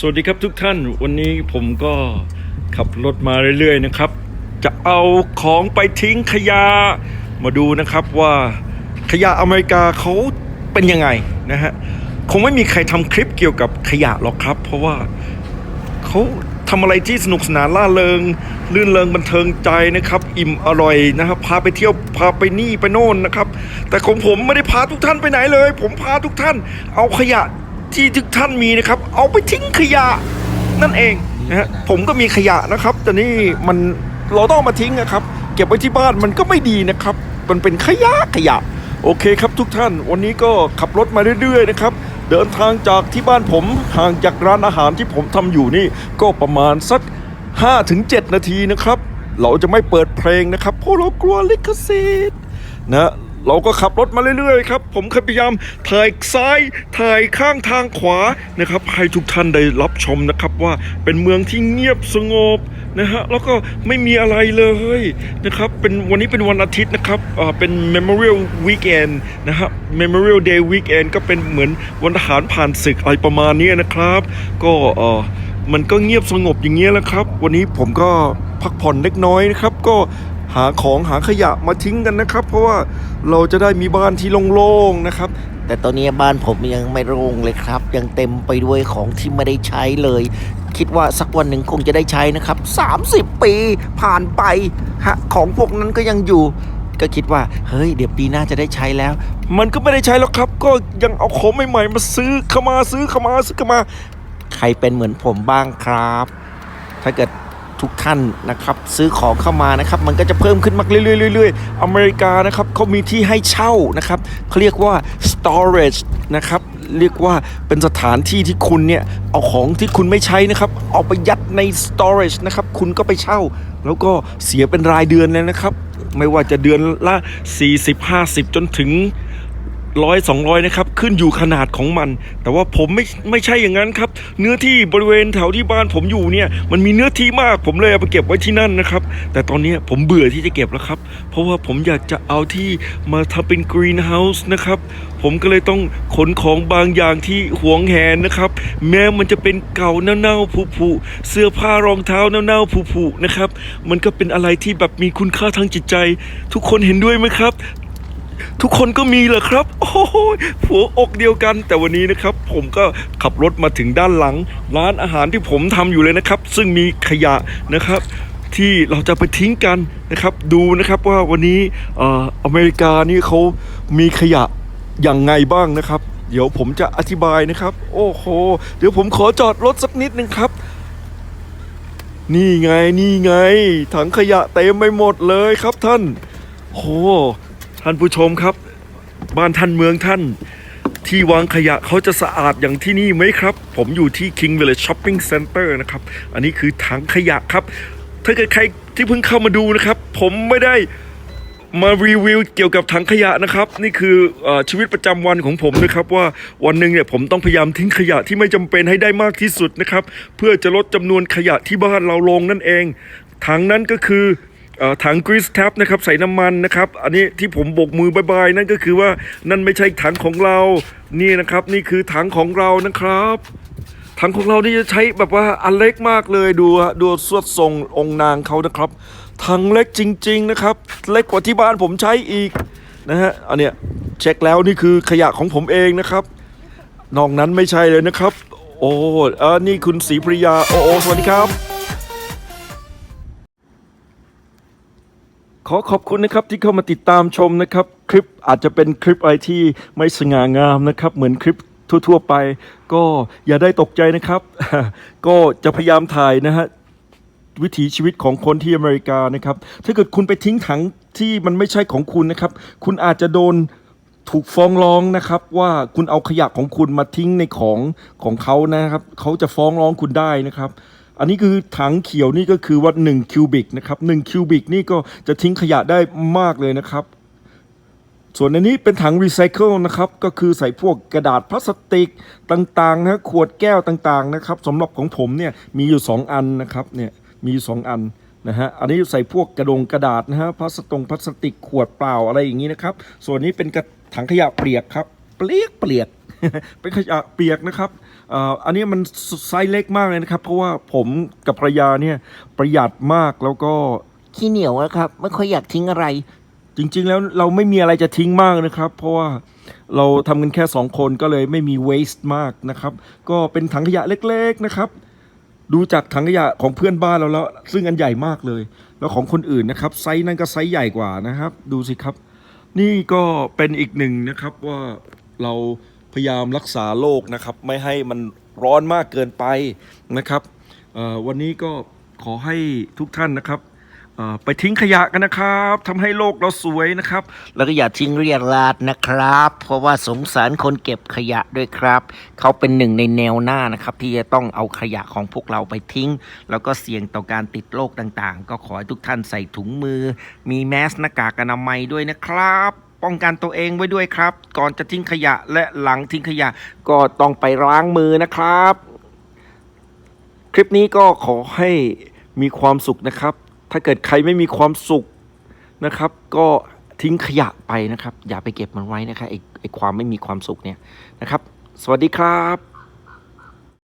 สวัสดีครับทุกท่านวันนี้ผมก็ขับรถมาเรื่อย ๆ นะครับ จะเอาของไปทิ้งขยะมาดูนะครับว่าขยะอเมริกาเขาเป็นยังไงนะฮะคงไม่มีใครทำคลิปเกี่ยวกับขยะหรอกครับ เพราะว่าเขาทำอะไรที่สนุกสนานล่าเริงลื่นเริงบันเทิงใจนะครับ อิ่มอร่อยนะครับ พาไปเที่ยวพาไปนี่ไปโน่นนะครับ แต่ของผมไม่ได้พาทุกท่านไปไหนเลย ผมพาทุกท่าน เอาขยะ ที่ทุกท่านมีนะครับ เอาไปทิ้งขยะนั่นเองนะฮะผมก็มีขยะนะครับ แต่นี่มันเราต้องเอามาทิ้งนะครับ เก็บไว้ที่บ้านมันก็ไม่ดีนะครับ มันเป็นขยะขยะ โอเคครับทุกท่าน วันนี้ก็ขับรถมาเรื่อยๆนะครับ เดินทางจากที่บ้านผมห่างจากร้านอาหารที่ผมทำอยู่นี่ ก็ประมาณสัก 5-7 นาทีนะครับ เราจะไม่เปิดเพลงนะครับเพราะเรากลัวลิขสิทธิ์นะ เราก็ขับรถมาเรื่อยๆครับ ผมพยายามถ่ายซ้ายถ่ายข้างทางขวานะครับ ให้ทุกท่านได้รับชมนะครับว่าเป็นเมืองที่เงียบสงบนะฮะแล้วก็ไม่มีอะไรเลยนะครับเป็นวันนี้เป็นวันอาทิตย์นะครับอ่าเป็น Memorial Weekend นะฮะ Memorial Day Weekend ก็เป็นเหมือนวันทหารผ่านศึกอะไรประมาณนี้นะครับ ก็เออมันก็เงียบสงบอย่างเงี้ยแหละครับ วันนี้ผมก็พักผ่อนเล็กน้อยนะครับ ก็ หาของหาขยะมาทิ้งกันนะครับ เพราะว่าเราจะได้มีบ้านที่โล่งๆนะครับ แต่ตอนนี้บ้านผมยังไม่โล่งเลยครับ ยังเต็มไปด้วยของที่ไม่ได้ใช้เลย คิดว่าสักวันหนึ่งคงจะได้ใช้นะครับ 30 ปีผ่านไปฮะของพวกนั้นก็ยังอยู่ก็คิดว่าเฮ้ยเดี๋ยวปีหน้าจะได้ใช้แล้ว มันก็ไม่ได้ใช้แล้วครับ ก็ยังเอาของใหม่ๆมาซื้อเข้ามาซื้อเข้ามาซื้อเข้ามา ใครเป็นเหมือนผมบ้างครับ ถ้าเกิด ทุกท่านนะครับซื้อของเข้ามานะครับมันก็จะเพิ่มขึ้นมากเรื่อยๆๆๆอเมริกานะครับเขามีที่ให้เช่านะครับเขาเรียกว่า storage นะครับเรียกว่าเป็นสถานที่ที่คุณเนี่ย เอาของที่คุณไม่ใช้นะครับ เอาไปยัดใน storage นะครับ คุณก็ไปเช่า แล้วก็เสียเป็นรายเดือนเลยนะครับ ไม่ว่าจะเดือนละ 40 50 จนถึงร้อยสองร้อยนะครับ ขึ้นอยู่ขนาดของมัน แต่ว่าผมไม่ไม่ใช่อย่างนั้นครับ เนื้อที่บริเวณแถวที่บ้านผมอยู่เนี่ยมันมีเนื้อที่มากผมเลยเอาไปเก็บไว้ที่นั่นนะครับ แต่ตอนนี้ผมเบื่อที่จะเก็บแล้วครับ เพราะว่าผมอยากจะเอาที่มาทำเป็นกรีนเฮาส์นะครับผมก็เลยต้องขนของบางอย่างที่หวงแหนนะครับ แม้มันจะเป็นเก่าเน่าๆผุๆเสื้อผ้ารองเท้าเน่าๆผุๆนะครับ มันก็เป็นอะไรที่แบบมีคุณค่าทางจิตใจ ทุกคนเห็นด้วยไหมครับ ทุกคนก็มีเหรอครับ โอ้โหหัวอกเดียวกัน แต่วันนี้นะครับ ผมก็ขับรถมาถึงด้านหลัง ร้านอาหารที่ผมทำอยู่เลยนะครับ ซึ่งมีขยะนะครับ ที่เราจะไปทิ้งกันนะครับ ดูนะครับว่าวันนี้อ่ออเมริกานี่เขามีขยะอย่างไงบ้างนะครับ เดี๋ยวผมจะอธิบายนะครับ โอ้โหเดี๋ยวผมขอจอดรถสักนิดนึงครับนี่ไงนี่ไง ถังขยะเต็มไปหมดเลยครับท่านโห ท่านผู้ชมครับ บ้านท่านเมืองท่าน ที่วางขยะเขาจะสะอาดอย่างที่นี่ไหมครับ ผมอยู่ที่ King Village Shopping Center นะครับ อันนี้คือถังขยะครับ ถ้าเกิดใครที่เพิ่งเข้ามาดูนะครับ ผมไม่ได้มารีวิวเกี่ยวกับถังขยะนะครับ นี่คืออชีวิตประจำวันของผมนะครับว่าวันหนึ่งเนี่ยผมต้องพยายามทิ้งขยะที่ไม่จำเป็นให้ได้มากที่สุดนะครับ เพื่อจะลดจำนวนขยะที่บ้านเราลงนั่นเองถังนั้นก็คือ ถังกรีซแท็บนะครับใส่น้ำมันนะครับ อันนี้ที่ผมโบกมือบายบายนั่นก็คือว่านั่นไม่ใช่ถังของเรา นี่นะครับนี่คือถังของเรานะครับ ถังของเรานี่จะใช้แบบว่าอันเล็กมากเลยดูฮะดูสวดทรงองค์นางเขานะครับถังเล็กจริง ๆนะครับ เล็กกว่าที่บ้านผมใช้อีกนะฮะอันเนี้ยเช็คแล้วนี่คือขยะของผมเองนะครับนอกนั้นไม่ใช่เลยนะครับ โอ้เออนี่คุณศรีปริยาโอโอสวัสดีครับ ขอขอบคุณนะครับที่เข้ามาติดตามชมนะครับ คลิปอาจจะเป็นคลิปอะไรที่ไม่สง่างามนะครับ เหมือนคลิปทั่วๆไป ก็อย่าได้ตกใจนะครับ ก็จะพยายามถ่ายนะฮะวิถีชีวิตของคนที่อเมริกานะครับ ถ้าเกิดคุณไปทิ้งถังที่มันไม่ใช่ของคุณนะครับ คุณอาจจะโดนถูกฟ้องร้องนะครับ ว่าคุณเอาขยะของคุณมาทิ้งในของของเขานะครับ เขาจะฟ้องร้องคุณได้นะครับ อันนี้คือถังเขียวนี่ก็คือว่า1คิวบิกนะครับ1คิวบิกนี่ก็จะทิ้งขยะได้มากเลยนะครับ ส่วนอันนี้เป็นถังรีไซเคิลนะครับ ก็คือใส่พวกกระดาษพลาสติกต่างๆนะขวดแก้วต่างๆนะครับสำหรับของผมเนี่ยมีอยู่ 2 อันนะครับเนี่ยมีอยู่สองอันนะฮะ อันนี้ใส่พวกกระดงกระดาษนะฮะพลาสตงพลาสติกขวดเปล่าอะไรอย่างนี้นะครับ ส่วนนี้เป็นกระถังขยะเปียกครับ เปียกเปียกเป็นขยะเปียกนะครับ อ่ออันนี้มันไซส์เล็กมากเลยนะครับ เพราะว่าผมกับภรรยาเนี่ยประหยัดมากแล้วก็ขี้เหนียวนะครับ ไม่ค่อยอยากทิ้งอะไร จริงๆแล้วเราไม่มีอะไรจะทิ้งมากนะครับ เพราะว่าเราทำกันแค่สองคนก็เลยไม่มี waste มากนะครับ ก็เป็นถังขยะเล็กๆนะครับ ดูจากถังขยะของเพื่อนบ้านเราแล้ว ซึ่งอันใหญ่มากเลย แล้วของคนอื่นนะครับ ไซส์นั้นก็ไซส์ใหญ่กว่านะครับ ดูสิครับ นี่ก็เป็นอีกหนึ่งนะครับว่าเรา พยายามรักษาโลกนะครับ ไม่ให้มันร้อนมากเกินไปนะครับวันนี้ก็ขอให้ทุกท่านนะครับไปทิ้งขยะกันนะครับทำให้โลกเราสวยนะครับ แล้วก็อย่าทิ้งเรียราดนะครับ เพราะว่าสงสารคนเก็บขยะด้วยครับ เขาเป็นหนึ่งในแนวหน้านะครับ ที่จะต้องเอาขยะของพวกเราไปทิ้ง แล้วก็เสี่ยงต่อการติดโรคต่างๆ ก็ขอให้ทุกท่านใส่ถุงมือ มีแมสหน้ากากอนามัยด้วยนะครับ ป้องกันตัวเองไว้ด้วยครับ ก่อนจะทิ้งขยะและหลังทิ้งขยะ ก็ต้องไปล้างมือนะครับ คลิปนี้ก็ขอให้มีความสุขนะครับ ถ้าเกิดใครไม่มีความสุขนะครับ ก็ทิ้งขยะไปนะครับ อย่าไปเก็บมันไว้นะครับไอ้ไอความไม่มีความสุขเนี่ยนะครับ สวัสดีครับ